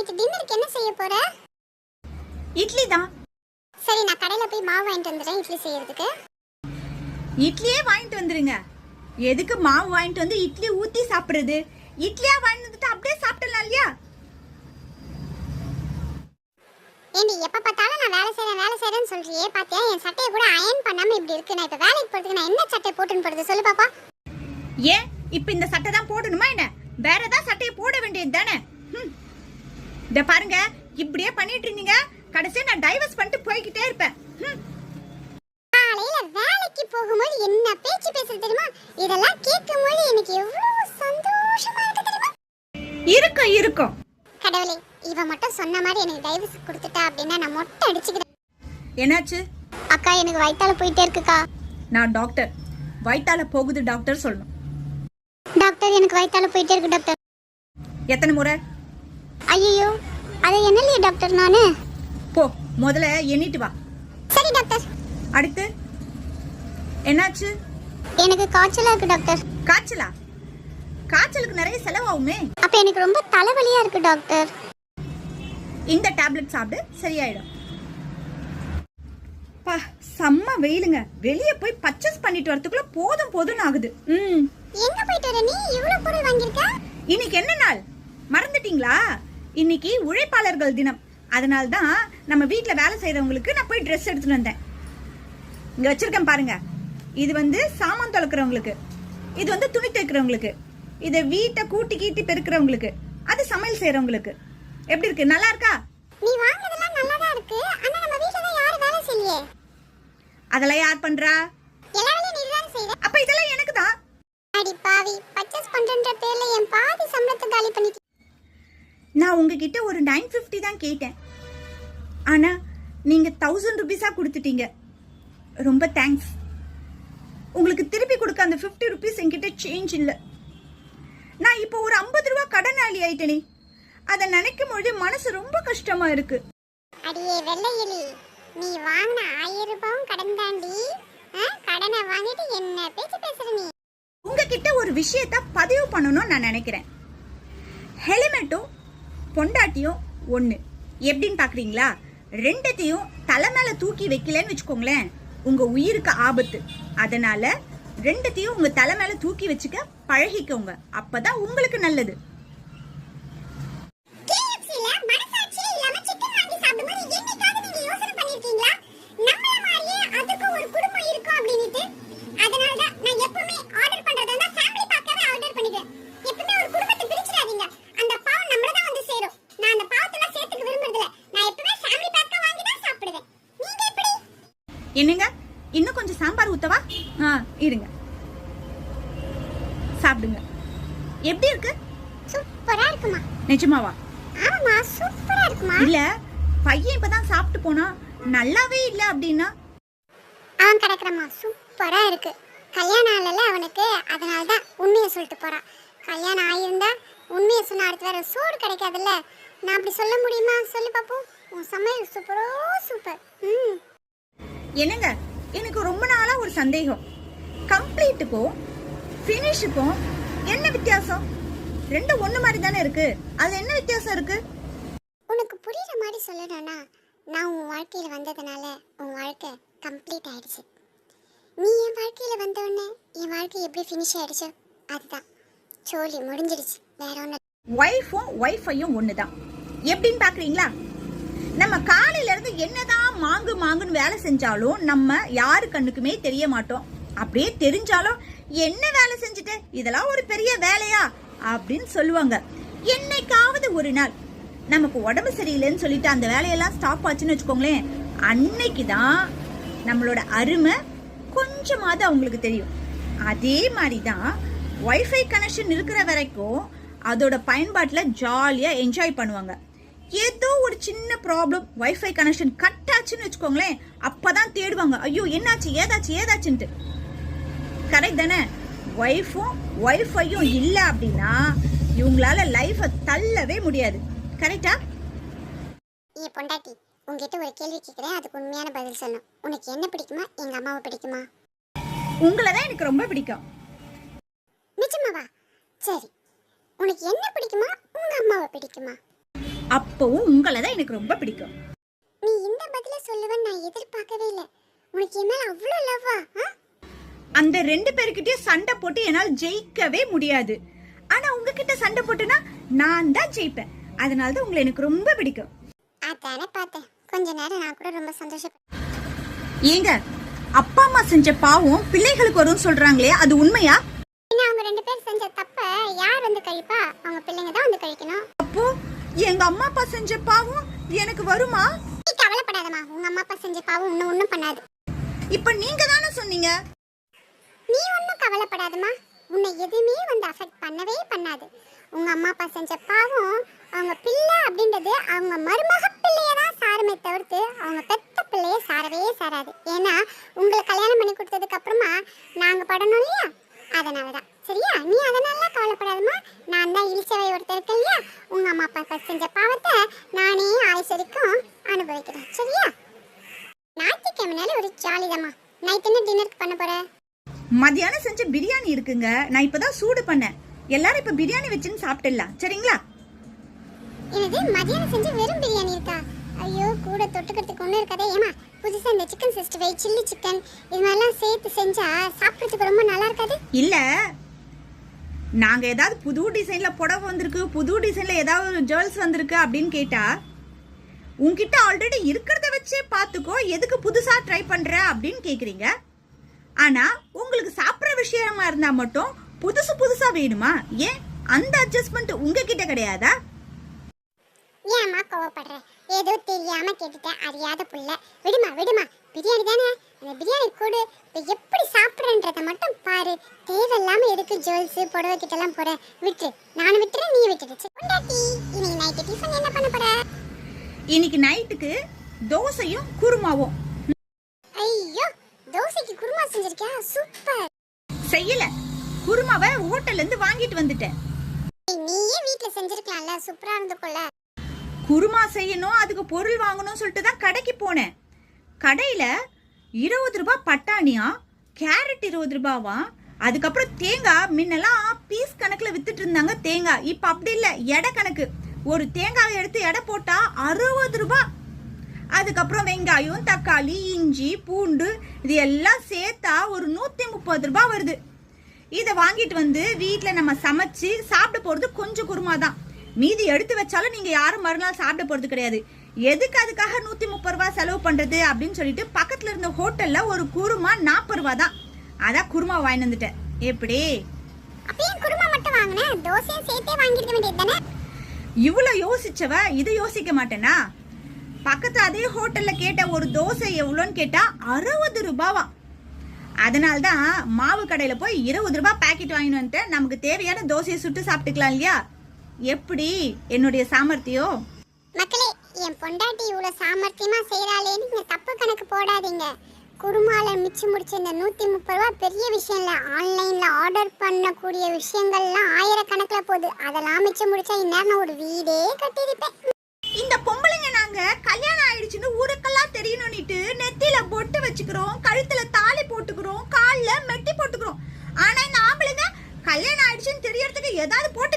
Night டின்னருக்கு என்ன செய்ய போற? இட்லி தான். சரி நான் கடையில போய் மாவு வாங்கிட்டு வந்துடுறேன் இட்லி செய்யறதுக்கு. இட்லியே வாங்கிட்டு வந்துருங்க. எதுக்கு மாவு வாங்கிட்டு வந்து இட்லி ஊத்தி சாப்பிடுறது? இட்லியா வாங்கிட்டு வந்துட்டு அப்படியே சாப்பிடலாம் இல்லையா? ஏண்டி எப்ப பார்த்தாலும் நான் வேலை செய்றேன் வேலை செய்றேன்னு சொல்றியே பாத்தியா? என் சட்டையை கூட அயன் பண்ணாம இப்படி இருக்கு. நான் இப்ப வேலைக்கு போறதுக்கு நான் என்ன சட்டை போட்டுன்னு போறது? சொல்லு பாப்பா. ஏன்? இப்ப இந்த சட்டை தான் போடணுமா என்ன? வேற ஏதாவது சட்டையை போட வேண்டியது தானே? இத பாருங்க. இப்படியே பண்ணிட்டு இருந்தீங்க. கடைசியா நான் டைவர்ஸ் பண்ணிட்டு போய்கிட்டே இருப்பேன். காலையில வேலைக்கு போகும்போது என்ன பேச்சு பேசுறது தெரியுமா? இதெல்லாம் கேட்கும்போது எனக்கு எவ்வளவு சந்தோஷமா இருக்கு தெரியுமா? இருக்கும் இருக்கும் கடவுளே இவ மட்டும் சொன்ன மாதிரி எனக்கு டைவர்ஸ் கொடுத்துட்டா அப்படின்னா நான் மொட்டை அடிச்சுக்கிறேன். என்னாச்சு? அக்கா எனக்கு வயித்தால போயிட்டே இருக்குக்கா. நான் டாக்டர் வயித்தால போகுது டாக்டர் சொல்லணும். டாக்டர் எனக்கு வயித்தால போயிட்டே இருக்கு டாக்டர் எத்தனை முறை? ஐயோ அது என்னலையே டாக்டர் நானு? போ முதல்ல எண்ணிட்டு வா. சரி டாக்டர். அடுத்து? என்னாச்சு? எனக்கு காய்ச்சலா இருக்கு டாக்டர். காய்ச்சலா? காய்ச்சலுக்கு நிறைய செலவாகுமே. அப்ப எனக்கு ரொம்ப தலைவலியா இருக்கு டாக்டர். இந்த டேப்லெட் சாப்பிடு சரியாயிடும். பா செம்ம வெயிலுங்க. வெளியே போய் பர்ச்சேஸ் பண்ணிட்டு வரதுக்குள்ள போதும் போதும்னு ஆகுது. ம். எங்க போயிட்டு வர நீ? இவ்வளவு பொருள் வாங்கியிருக்க? இன்னைக்கு என்ன நாள்? மறந்துட்டீங்களா? இன்னைக்கு உழைப்பாளர்கள் தினம். அதனால தான் நம்ம வீட்டில் வேலை செய்கிறவங்களுக்கு நான் போய் ட்ரெஸ் எடுத்துட்டு வந்தேன். இங்கே வச்சிருக்கேன் பாருங்க. இது வந்து சாமான் தொலைக்கிறவங்களுக்கு இது வந்து துணி தைக்கிறவங்களுக்கு இதை வீட்டை கூட்டி கீட்டி பெருக்கிறவங்களுக்கு. அது சமையல் செய்கிறவங்களுக்கு எப்படி இருக்கு? நல்லா இருக்கா? நீ வாங்குனதெல்லாம் நல்லா தான் இருக்கு. ஆனா நம்ம வீட்ல தான் யாரும் வேலை செய்யலையே. அதெல்லாம் யார் பண்றா? எல்லா வேலையும் நீ தான் செய்யற அப்ப இதெல்லாம் எனக்கு தான் அடி பாவி பர்ச்சேஸ் பண்றன்ற பேர்ல என் பாதி சம்பளத்தை காலி பண்ணிட்டு நான் உங்ககிட்ட ஒரு நைன் ஃபிஃப்டி தான் கேட்டேன். ஆனா நீங்க தௌசண்ட் ருபீஸா கொடுத்துட்டீங்க. ரொம்ப தேங்க்ஸ் உங்களுக்கு திருப்பி கொடுக்க அந்த ஃபிஃப்டி ருபீஸ் என்கிட்ட சேஞ்ச் இல்லை. நான் இப்போ ஒரு ஐம்பது ரூபா கடனாளி ஆயிட்டேனே. அதை நினைக்கும் பொழுது மனசு ரொம்ப கஷ்டமா இருக்கு. அடியே வெள்ளையலி நீ வாங்கின ஆயிரம் ரூபாயும் கடன் தாண்டி? கடனை வாங்கிட்டு என்ன பேச்சு பேசுற நீ? உங்ககிட்ட ஒரு விஷயத்த பதிவு பண்ணணும்னு நான் நினைக்கிறேன். ஹெல்மெட்டும் பொண்டாட்டியும் ஒன்று எப்படின்னு பார்க்குறீங்களா ரெண்டத்தையும் தலை மேலே தூக்கி வைக்கலன்னு வச்சுக்கோங்களேன். உங்கள் உயிருக்கு ஆபத்து. அதனால் ரெண்டத்தையும் உங்கள் தலை மேலே தூக்கி வச்சுக்க பழகிக்கோங்க. அப்போ தான் உங்களுக்கு நல்லது. என்னங்க? இன்னும் கொஞ்சம் சாம்பார் ஊத்தவா? ஆ இருங்க. சாப்பிடுங்க. எப்படி இருக்கு? சூப்பரா இருக்குமா. நிஜமாவா? ஆமாமா சூப்பரா இருக்குமா. இல்ல பையன் இப்பதான் சாப்பிட்டு போனா நல்லாவே இல்ல அப்படின்னா? அவன் கிடக்குறம்மா சூப்பரா இருக்கு. கல்யாணம் ஆகல அவனுக்கு. அதனால தான் உண்மையை சொல்லிட்டு போறான். கல்யாணம் ஆயிருந்தா உண்மையை சொன்ன அடுத்து வேற சோறு கிடைக்காதுல்ல. நான் அப்படி சொல்ல முடியுமா? சொல்லு பாப்போம். உன் சமையல் சூப்பரோ சூப்பர் ம். என்னங்க? எனக்கு ரொம்ப நாளா ஒரு சந்தேகம். கம்ப்ளீட்டுக்கும் ஃபினிஷுக்கும் என்ன வித்தியாசம்? ரெண்டும் ஒண்ணு மாதிரி தானே இருக்கு. அது என்ன வித்தியாசம் இருக்கு? உனக்கு புரியுற மாதிரி சொல்லணும்னா நான் உன் வாழ்க்கையில் வந்ததுனால உன் வாழ்க்கை கம்ப்ளீட் ஆயிடுச்சு. நீ என் வாழ்க்கையில் வந்தோடனே என் வாழ்க்கை எப்படி ஃபினிஷ் ஆயிடுச்சோ அதுதான். சோலி முடிஞ்சிடுச்சு வேற ஒன்று ஒய்ஃபும் ஒய்ஃபையும் ஒண்ணுதான். எப்படின்னு பாக்குறீங்களா? நம்ம காலையில இருந்து என்னதான் மாங்கு மாங்குன்னு வேலை செஞ்சாலும் நம்ம யாரு கண்ணுக்குமே தெரிய மாட்டோம். அப்படியே தெரிஞ்சாலும் என்ன வேலை செஞ்சுட்டு? இதெல்லாம் ஒரு பெரிய வேலையா? அப்படின்னு சொல்லுவாங்க. என்னைக்காவது ஒரு நாள் நமக்கு உடம்பு சரியில்லைன்னு சொல்லிட்டு அந்த வேலையெல்லாம் ஸ்டாப் ஆச்சுன்னு வச்சுக்கோங்களேன் அன்னைக்கு தான் நம்மளோட அருமை கொஞ்சமாவது அவங்களுக்கு தெரியும். அதே மாதிரி தான் ஒய்ஃபை கனெக்ஷன் இருக்கிற வரைக்கும் அதோட பயன்பாட்டில் ஜாலியாக என்ஜாய் பண்ணுவாங்க. ஏதோ ஒரு சின்ன ப்ராப்ளம் வைஃபை கனெக்ஷன் கட் ஆச்சுன்னு வச்சுக்கோங்களேன். அப்பதான் தேடுவாங்க. ஐயோ என்னாச்சு? ஏதாச்சு ஏதாச்சுன்ட்டு. கரெக்ட் தானே? ஒய்ஃபும் ஒய்ஃபையும் இல்லை அப்படின்னா இவங்களால லைஃபை தள்ளவே முடியாது. கரெக்டா ஏ பொண்டாட்டி உங்ககிட்ட ஒரு கேள்வி கேட்குறேன் அதுக்கு உண்மையான பதில் சொல்லணும். உனக்கு என்ன பிடிக்குமா? எங்க அம்மாவை பிடிக்குமா? உங்களை தான் எனக்கு ரொம்ப பிடிக்கும். நிஜமாவா? சரி. உனக்கு என்ன பிடிக்குமா? உங்க அம்மாவை பிடிக்குமா? அப்பவும் உங்களை தான் எனக்கு ரொம்ப பிடிக்கும். நீ இந்த பதில சொல்லுவேன்னு நான் எதிர்பார்க்கவே இல்லை. உனக்கு என் மேல அவ்வளோ லவ்வா அந்த ரெண்டு பேர்கிட்டயும் சண்டை போட்டு என்னால் ஜெயிக்கவே முடியாது. ஆனா உங்ககிட்ட சண்டை போட்டுனா நான் தான் ஜெயிப்பேன். அதனால தான் உங்களை எனக்கு ரொம்ப பிடிக்கும். அதானே பார்த்தேன். கொஞ்ச நேரம் நான் கூட ரொம்ப சந்தோஷப்பட்டேன் ஏங்க அப்பா அம்மா செஞ்ச பாவம் பிள்ளைகளுக்கு வரும்னு சொல்றாங்களே அது உண்மையா? ஏன்னா அவங்க ரெண்டு பேர் செஞ்ச தப்ப யார் வந்து கழிப்பா? அவங்க பிள்ளைங்க தான் வந்து கழிக்கணும். அப்போ எங்க அம்மா அப்பா செஞ்ச பாவம் எனக்கு வருமா? நீ கவலைப்படாதம்மா. உங்க அம்மா அப்பா செஞ்ச பாவம் இன்னும் ஒன்றும் பண்ணாது. இப்ப நீங்க தானே சொன்னீங்க? நீ ஒன்றும் கவலைப்படாதம்மா. உன்னை எதுவுமே வந்து அஃபெக்ட் பண்ணவே பண்ணாது. உங்க அம்மா அப்பா செஞ்ச பாவம் அவங்க பிள்ளை அப்படின்றது அவங்க மருமக பிள்ளைய தான் சாருமே தவிர்த்து அவங்க பெத்த பிள்ளைய சாரவே சாராது. ஏன்னா உங்களை கல்யாணம் பண்ணி கொடுத்ததுக்கு அப்புறமா நாங்க படணும் இல்லையா? அதனால தான் சரியா? நீ அதனால கவலைப்படாதம்மா. நான் தான் இழிச்சவை ஒருத்தர் இருக்கேன் இல்லையா? உங்க அம்மா அப்பா செஞ்ச பாவத்தை நானே வரைக்கும் அனுபவிக்கிறேன். சரியா? ஞாயிற்றுக்கிழமைனால ஒரு ஜாலிதாம்மா. நைட் என்ன டின்னருக்கு பண்ண போற? மதியானம் செஞ்ச பிரியாணி இருக்குங்க. நான் இப்பதான் சூடு பண்ணேன். எல்லாரும் இப்ப பிரியாணி வச்சுன்னு சாப்பிட்டுடலாம். சரிங்களா? என்னது? மதியானம் செஞ்ச வெறும் பிரியாணி இருக்கா? ஐயோ கூட தொட்டுக்கிறதுக்கு ஒன்றும் இருக்காதே. ஏமா புதுசாக இந்த chicken sixty five chilli chicken இது மாதிரிலாம் சேர்த்து செஞ்சா சாப்பிட்றதுக்கு ரொம்ப நல்லா இருக்காது? இல்ல. நாங்கள் ஏதாவது புது டிசைனில் புடவை வந்திருக்கு புது டிசைனில் ஏதாவது ஜுவல்ஸ் வந்திருக்கு அப்படின்னு கேட்டால் உங்ககிட்ட ஆல்ரெடி இருக்கிறத வச்சே பார்த்துக்கோ எதுக்கு புதுசாக ட்ரை பண்ணுற அப்படின்னு கேட்குறீங்க ஆனால் உங்களுக்கு சாப்பிட்ற விஷயமா இருந்தால் மட்டும் புதுசு புதுசாக வேணுமா? ஏன்? அந்த அட்ஜஸ்ட்மெண்ட் உங்ககிட்ட கிடையாதா? ஏமா கோவப்படுற? ஏதோ தெரியாம கேட்டுட்டேன் அறியாத புள்ள. விடுமா விடுமா. பிரியாணி தானே? அந்த பிரியாணி கூடு இப்போ எப்படி சாப்பிட்றன்றத மட்டும் பாரு. தேவையில்லாம எதுக்கு ஜுவல்ஸ் புடவை கிட்டலாம் போற? விட்டு. நானும் விட்டுறேன் நீ விட்டுடுச்சு கொண்டாட்டி இன்னைக்கு நைட்டு டிஃபன் என்ன பண்ண போற? இன்னைக்கு நைட்டுக்கு தோசையும் குருமாவும். ஐயோ தோசைக்கு குருமா செஞ்சிருக்கியா? சூப்பர். செய்யல. குருமாவை ஹோட்டல்ல இருந்து வாங்கிட்டு வந்துட்டேன். நீயே வீட்ல செஞ்சிருக்கலாம்ல சூப்பரா இருந்துக்கும்ல. குருமா செய்யணும் அதுக்கு பொருள் வாங்கணும் சொல்லிட்டு தான் கடைக்கு போனேன். கடையில் இருபது ரூபாய் பட்டாணியா கேரட் இருபது ரூபாவா? அதுக்கப்புறம் தேங்காய் முன்னெல்லாம் பீஸ் கணக்கில் வித்துட்டு இருந்தாங்க தேங்காய் இப்போ அப்படி இல்லை எடை கணக்கு. ஒரு தேங்காய் எடுத்து எடை போட்டால் அறுபது ரூபாய் அதுக்கப்புறம் வெங்காயம் தக்காளி இஞ்சி பூண்டு இது எல்லாம் சேர்த்தா ஒரு நூற்றி முப்பது ரூபாய் வருது. இதை வாங்கிட்டு வந்து வீட்டில் நம்ம சமைச்சு சாப்பிட போகிறது கொஞ்சம் குருமா தான் மீதி எடுத்து வச்சாலும் நீங்கள் யாரும் மறுநாள் சாப்பிட போகிறது கிடையாது. எதுக்கு அதுக்காக நூத்தி முப்பது ரூபாய் செலவு பண்றது அப்படின்னு சொல்லிட்டு பக்கத்துல இருந்த ஹோட்டல்ல ஒரு குருமா நாற்பது ரூபாய் தான் அதான் குருமா வாங்கிட்டு வந்துட்டேன். எப்படி? இவ்வளோ யோசிச்சவ? இதை யோசிக்க மாட்டேனா? பக்கத்து அதே ஹோட்டல்ல கேட்ட ஒரு தோசை எவ்வளோன்னு கேட்டா அறுபது ரூபாவா. அதனால தான் மாவு கடையில போய் இருபது ரூபாய் பாக்கெட் வாங்கிட்டு வந்துட்டு நமக்கு தேவையான தோசையை சுட்டு சாப்பிட்டுக்கலாம் இல்லையா? எப்படி? என்னுடைய சாமர்த்தியம்? மக்களே என் பொண்டாட்டி இவ்வளோ சாமர்த்தியமாக செய்கிறாளேன்னு நீங்கள் தப்பு கணக்கு போடாதீங்க. குருமால மிச்சு முடிச்ச இந்த நூற்றி முப்பது ரூபா பெரிய விஷயம் இல்லை ஆன்லைனில் ஆர்டர் பண்ணக்கூடிய விஷயங்கள்லாம் ஆயிரக்கணக்கில் போகுது. அதெல்லாம் மிச்சம் முடிச்சா இந்நேரம் நான் ஒரு வீடே கட்டியிருப்பேன். இந்த பொம்பளைங்க நாங்க கல்யாணம் ஆயிடுச்சுன்னு ஊருக்கெல்லாம் தெரியணும்னுட்டு நெத்தியில பொட்டு வச்சுக்கிறோம் கழுத்துல தாலி போட்டுக்கிறோம் காலில் மெட்டி போட்டுக்கிறோம். ஆனா இந்த ஆம்பளைங்க கல்யாணம் ஆயிடுச்சுன்னு தெரியறதுக்கு ஏதாவது போட்டு